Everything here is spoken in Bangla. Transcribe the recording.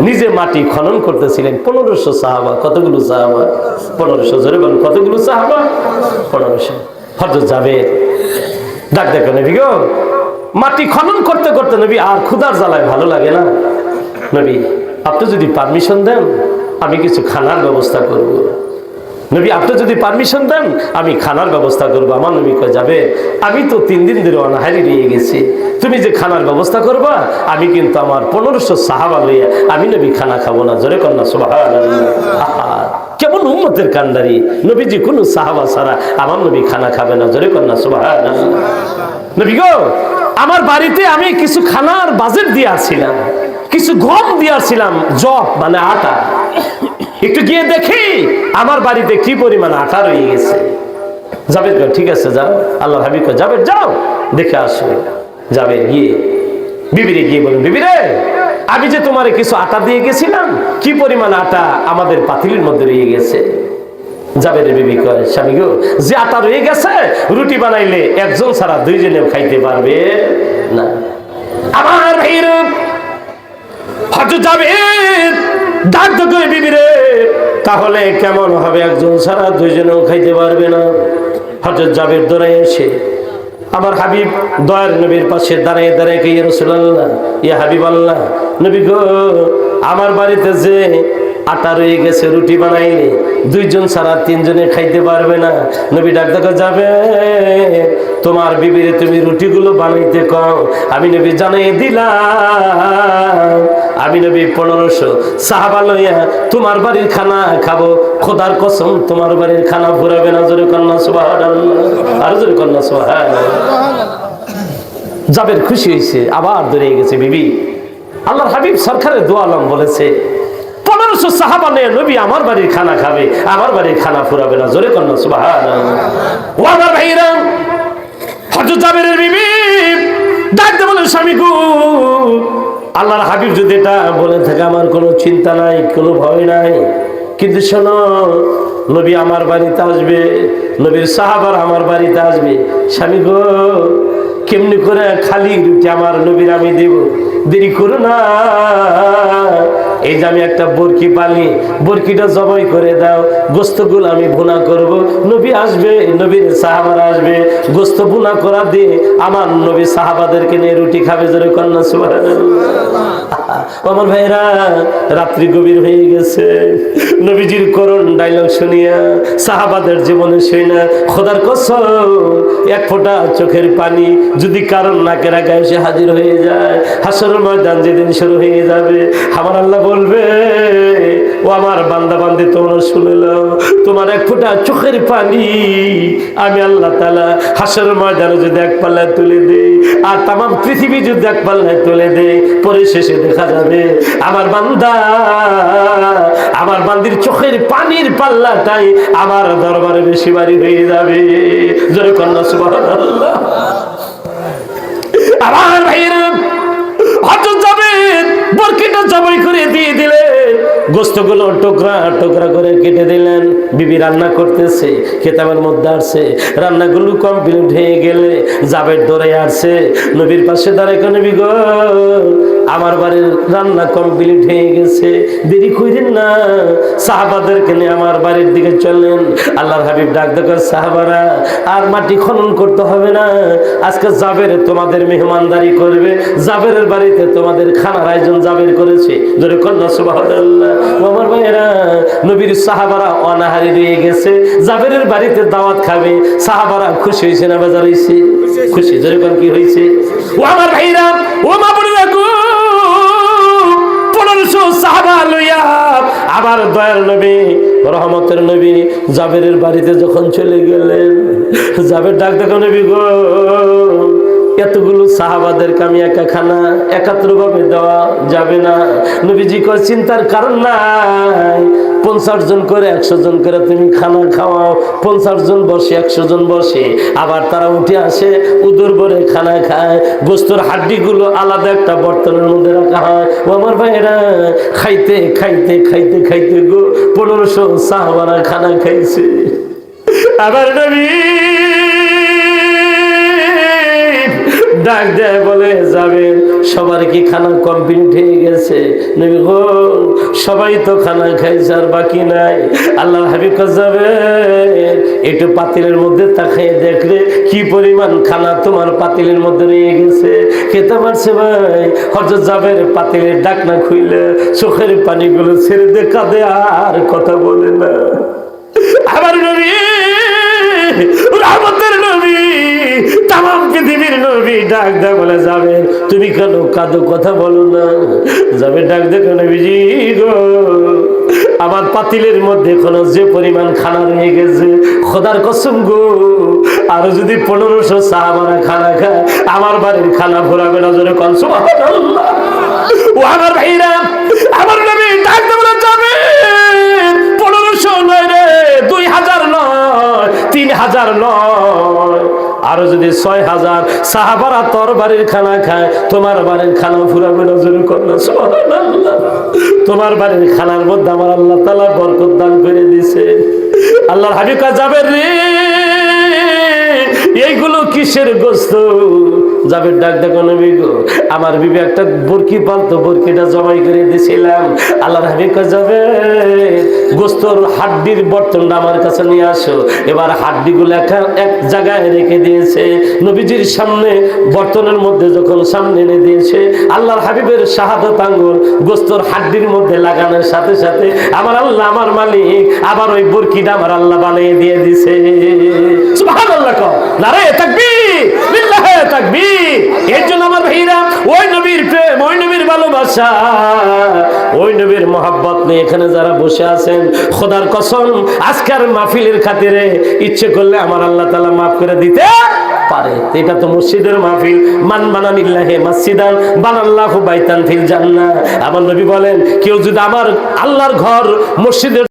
নিজে মাটি খনন করতেছিলেন, পনেরোশো সাহাবা, কতগুলো সাহাবা? পনেরোশো জোরে বলুন, কতগুলো সাহাবা? পনেরোশো। হজরত যাবে ডাক দেখো নবী গো। মাটি খনন করতে করতে নবী, আর ক্ষুদার জ্বালায় ভালো লাগে না। নবী, আপনি যদি পারমিশন দেন, আমি কিছু খানার ব্যবস্থা করব। নবী, আপনি যদি পারমিশন দেন, আমি খানার ব্যবস্থা করব। আমার নবী কয়ে, যাবে। আমি তো তিন দিন ধরে অনাহারি রয়ে গেছি। তুমি যে খানার ব্যবস্থা করবা, আমি কিন্তু আমার পনেরোশো সাহাবা লইয়া আমি নবী খানা খাব না। জোরে কন্যা সুবাহ কেমন উম্মতের কান্ডারি। নবীজি কোনো সাহাবা ছাড়া আমার নবী খানা খাবে না। জোরে কন্যা সুবাহ নবী গো, আমার বাড়িতে আমি কিছু খানার বাজেট দিয়ে আসছিলাম কিছু গম দিয়ে আসছিলাম জব মানে আটা। একটু গিয়ে দেখি আমার বাড়িতে কি পরিমাণ আটা রয়ে গেছে। যাবে ঠিক আছে, যাও। আল্লাহ হাবিব যাবে যাও। দেখে আসো যাবে গিয়ে, বিবিরে গিয়ে বলুন বিবিরে, আমি যে তোমারে কিছু আটা দিয়ে গেছিলাম, কি পরিমাণ আটা আমাদের পাতিলের মধ্যে রয়ে গেছে? যাবে রে বিবি কয়, স্বামী গো, যে আটা রয়ে গেছে, রুটি বানাইলে একজন ছাড়া দুইজনেও খাইতে পারবে না। আমার ভাইর হয়তো যাবে ডাক রে, তাহলে কেমন হবে? একজন ছাড়া দুইজনেও খাইতে পারবে না। হজরত জাবের দৌড়াই এসে আমার হাবিব দয়ার নবীর পাশে দাঁড়িয়ে দাঁড়িয়ে কে রসুল্লাহ ইয়া হাবিব আল্লাহ নবী গো, আমার বাড়িতে যে আটা রয়ে গেছে, রুটি বানাইলে দুইজন ছাড়া তিনজনে খাইতে পারবে না। নবী ডাক্তার যাবে, তোমার বিবিরে তুমি রুটিগুলো বানাইতে কও। আমি নবী জানাই দিলাম আমি নবী পনেরোশো সাহাবা লইয়া তোমার বাড়ির খানা খাব। খোদার কসম, তোমার বাড়ির খানা ফুরাবে না, জোরে কন্যা সুবাহ আর জোরে কন্যা সুবাহ জাবের খুশি হয়েছে আবার দৌড়ে গেছে বিবি। আল্লাহ হাবিব সরকারের দোয়ালম বলেছে, পনেরোশো সাহাবা নিয়ে নবী আমার বাড়ির খানা খাবে, আমার বাড়ির খানা ফুরাবে না, জোরে কন্যা সুবাহ ও আমার ভাইরা বিবি ডাকতে বলে, স্বামী গো আল্লাহর হাবিব যদি এটা বলে থাকে, আমার কোনো চিন্তা নাই, কোনো ভয় নাই। কিন্তু শোনো, নবী আমার বাড়িতে আসবে, নবীর সাহাবার আমার বাড়িতে আসবে। স্বামী গো, কেমনি করে খালি রুটি আমার নবীর আমি দেব? দেরি করো না। এই যে আমি একটা বরকি পালি, বরকিটা জবাই করে দাও, গোস্তগুলো আমি ভুনা করব। নবী আসবে, নবীর সাহাবারা আসবে, গোস্ত ভুনা করা দিয়ে আমার নবী সাহাবাদেরকে নিয়ে রুটি খাবে জোরে কন্যা, সুবহানাল্লাহ। আমার ভাইরা রাত্রি গভীর হয়ে গেছে। নবীজির করুণ ডায়লগ শুনিয়া সাহাবাদের জীবনে শুই না। খোদার কসম, এক ফোঁটা চোখের পানি যদি কারণ নাকের আগে এসে হাজির হয়ে যায়, হাসরের ময়দান যেদিন শুরু হয়ে যাবে, আমার আল্লাহ বলবে, ও আমার বান্দা বান্দি, তোমরা শুনে নাও, তোমার এক ফোঁটা চোখের পানি আমি আল্লাহ তালা হাসর ময়দানে যদি এক পাল্লায় তুলে দেই, আর তাম পৃথিবী যদি এক পাল্লায় তুলে দেই পরে শেষে দেখা যাবে আমার বান্দা, আমার বান্দির চোখের পানির পাল্লাটাই আমার দরবারে বেশি বাড়ি হয়ে যাবে। জোরে কন্যা, সুবহানাল্লাহ। আমার ভাইয়ের হজরত জবাই করে দিয়ে গোস্তগুলো টুকরা টুকরা করে কেটে দিলেন। বিবি রান্না করতেছে, খেতাবের মধ্যে আসছে। রান্নাগুলো কমপ্লিট হয়ে গেলে জাবের দৌড়ে আসছে। নবীর পাশে দাঁড়ায় কেন আমার বাড়ির রান্না কমপ্লিট হয়ে গেছে। দেরি করেন না। সাহাবাদেরকে নিয়ে আমার বাড়ির দিকে চললেন আল্লাহর হাবিব ডাক দেখো সাহাবারা, আর মাটি খনন করতে হবে না। আজকে জাবের তোমাদের মেহমানদারি করবে। জাবেরের বাড়িতে তোমাদের খানার আয়োজন জাবের করেছে। ধরে কন্যা ভাইয়েরা, নবীর সাহাবারা অনাহারি রয়ে গেছে। জাবেরের বাড়িতে দাওয়াত খাবে। সাহাবারা খুশি হয়েছে না বাজার হয়েছে? খুশি। ধরে কি হয়েছে? ও আমার ভাইরা ও মা আবার দয়ার নবী, রহমতের নবী জাবেরের বাড়িতে যখন চলে গেলেন, জাবের ডাক দেখো নবী গো। এতগুলো সাহাবাদেরকে আমি একা খানা একাত্র ভাবে দেওয়া যাবে না। নবীজি কয়, চিন্তার কারণ নাই। পঞ্চাশ জন করে একশো জন করে তুমি খানা খাওয়াও। পঞ্চাশ জন বসে, একশো জন বসে। আবার তারা উঠে আসে, উদর ভরে খানা খায়। গোস্তর হাড্ডিগুলো আলাদা একটা বর্তনের মধ্যে রাখা হয়। ও আমার ভাইয়েরা, খাইতে খাইতে খাইতে খাইতে গো, পনেরোশো সাহাবারা খানা খাইছে। আবার নবী ডাক দেয় বলে যাবেন সবার কি খানা কমপ্লিট হয়ে গেছে? সবাই তো খানা খাইছে আর বাকি নাই। আল্লাহ হাবিব যাবে। একটু পাতিলের মধ্যে তাকাই দেখলে কি পরিমাণ খানা তোমার পাতিলের মধ্যে রয়ে গেছে। খেতে পারছে ভাই? হজরত যাবের পাতিলের ডাকনা খুইলে চোখের পানিগুলো ছেড়ে দে, কাঁদে আর কথা বলে না। নবী রহমতের নবী তাম পৃথিবীর নবী ডাক দে বলে যাবে। তুমি কেন কাঁদো কথা বলো না? যাবে ডাক দেখো নবীজি গো? আমার পাতিলের মধ্যে কোনো যে পরিমাণ খানা রয়ে গেছে, খোদার কসম গো। আরও যদি পনেরোশো সাহাবারা খানা খায়, আমার বাড়ির খানা ফুরাবে না জোরে হাজার নয়। আরও যদি ছয় হাজার সাহাবারা তোর বাড়ির খানা খায়, তোমার বাড়ির খানা ফুরাবে নজর করলে তোমার বাড়ির খানার মধ্যে আমার আল্লাহ তালা বরকত দান করে দিছে আল্লাহর হাবিকা যাবে রে, এইগুলো কিসের গোস্ত? যাবে ডাক দেখো নবী আমার বিবি একটা বরকি পালতো, বরকিটা জবাই করে দিয়েছিলাম আল্লাহর হাবিকা যাবে। গোস্তর হাড্ডির বর্তনটা আমার কাছে নিয়ে আসো। এবার হাড্ডিগুলো এক- এক জায়গায় রেখে দিয়েছে। নবীজির সামনে, বর্তনের মধ্যে যখন সামনে এনে দিয়েছে, আল্লাহর হাবিবের শাহাদত আঙ্গুল গোস্তর হাড্ডির মধ্যে লাগানোর সাথে সাথে আমার আল্লাহ, আমার মালিক, আবার ওই বরকিটা আমার আল্লাহ বানিয়ে দিয়ে দিছে সুবহানাল্লাহ কও নারে তাকবীর। বিল্লাহে এর জন্য আমার ভাইরা ওই নবীর প্রেম, ওই নবীর ভালোবাসা, ওই নবীর মহাব্বত নিয়ে এখানে যারা বসে আছেন, খোদার কসম মাহফিলের খাতিরে ইচ্ছে করলে আমার আল্লাহ তাআলা মাফ করে দিতে পারে। এটা তো মসজিদের মাহফিল। মান বানানিল্লাহে মসজিদান বাইতান ফিল জান্নাহ। আমার নবী বলেন, কেউ যদি আমার আল্লাহর ঘর মসজিদের